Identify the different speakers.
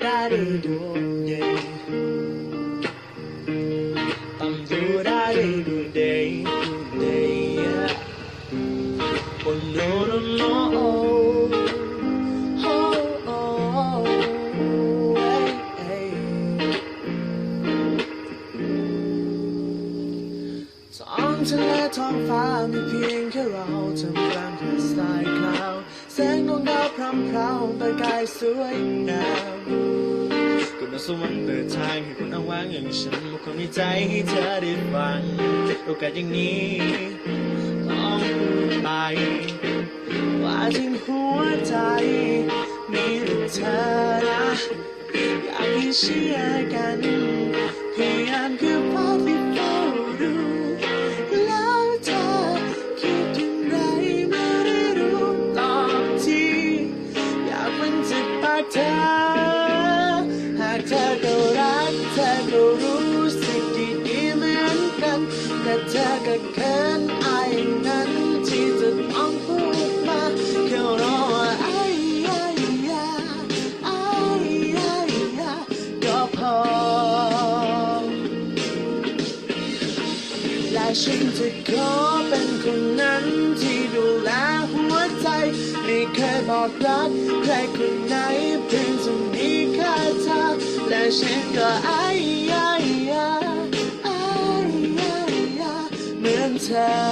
Speaker 1: ได้ดี ท้องทะเลท้องฟ้ามีเพียงแค่เราทำกลางทะเลทรายคลาวแสงดวงดาวพรำพราวประกายสวยงามก็มาสวรรค์เปิดทางให้คนเอาวางอย่างฉันมาความในใจให้เธอได้ฟังโอกาสอย่างนี้ต้องพูดไปว่าถึงหัวใจมีแต่เธอนะอยากให้เชื่อกัน กเธอ หากเธอก็รักเธอก็รู้สึกดีๆเหมือนกัน แต่เธอก็เขินอายอย่างนั้นที่จะต้องพูดมาแค่รอไอ้ยายาไอ้ยายาก็พอ และฉันจะขอเป็นคนนั้นที่ดูแล เคยบอกรักใครคนไหนเพียงจะมีแค่เธอและฉันก็อายยาอายยาเหมือนเธอ